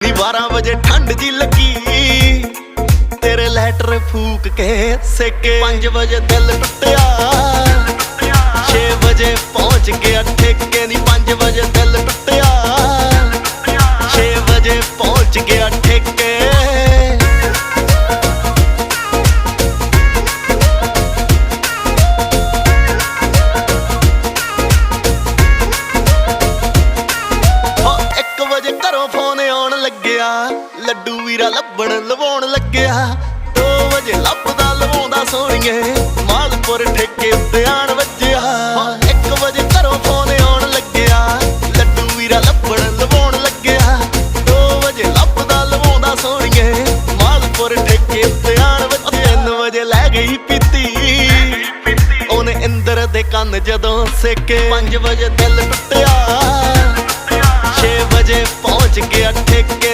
ਨੀ 12 ਵਜੇ ਠੰਡ ਜੀ ਲੱਗੀ। ਤੇਰੇ ਲੈਟਰ ਫੂਕ ਕੇ ਸੇਕੇ। 5 ਵਜੇ ਦਿਲ ਟੁੱਟਿਆ। 6 ਵਜੇ ਪਹੁੰਚ ਗਿਆ ਠੇਕੇ ਨੀ 5 ਵਜੇ ਦਿਲ ਟੁੱਟਿਆ। 6 ਵਜੇ ਪਹੁੰਚ ਗਿਆ ਠੇਕੇ। ਹੋ 1 ਵਜੇ ਘਰੋਂ ਫੋਨ ਲੱਗਿਆ। ਲੱਡੂ ਵੀਰਾ ਲੱਭਣ ਲਵਾਉਣ ਲੱਗਿਆ। 2 ਵਜੇ ਲੱਭਦਾ ਲਵਾਉਂਦਾ ਸੋਹਣੀਏ। ਮਾਲਪੁਰ ਠੇਕੇ ਉੱਤੇ ਆਣ ਵੱਜਿਆ। 1 ਵਜੇ ਘਰੋਂ ਫੋਨ ਆਉਣ ਲੱਗਿਆ। ਲੱਡੂ ਵੀਰਾ ਲੱਭਣ ਲਵਾਉਣ ਲੱਗਿਆ। 2 ਵਜੇ ਲੱਭਦਾ ਲਵਾਉਂਦਾ ਸੋਹਣੀਏ। ਮਾਲਪੁਰ ਠੇਕੇ ਉੱਤੇ ਆਣ ਵੱਜਿਆ। 3 ਵਜੇ ਲੈ ਗਈ ਪੀਤੀ। ਉਹਨੇ ਇੰਦਰ ਦੇ ਕੰਨ ਜਦੋਂ ਸੇਕੇ। 5 ਵਜੇ ਦਿਲ ਟੁੱਟਿਆ। 6 ਵਜੇ ਪਹੁੰਚ ਗਿਆ ਠੇਕੇ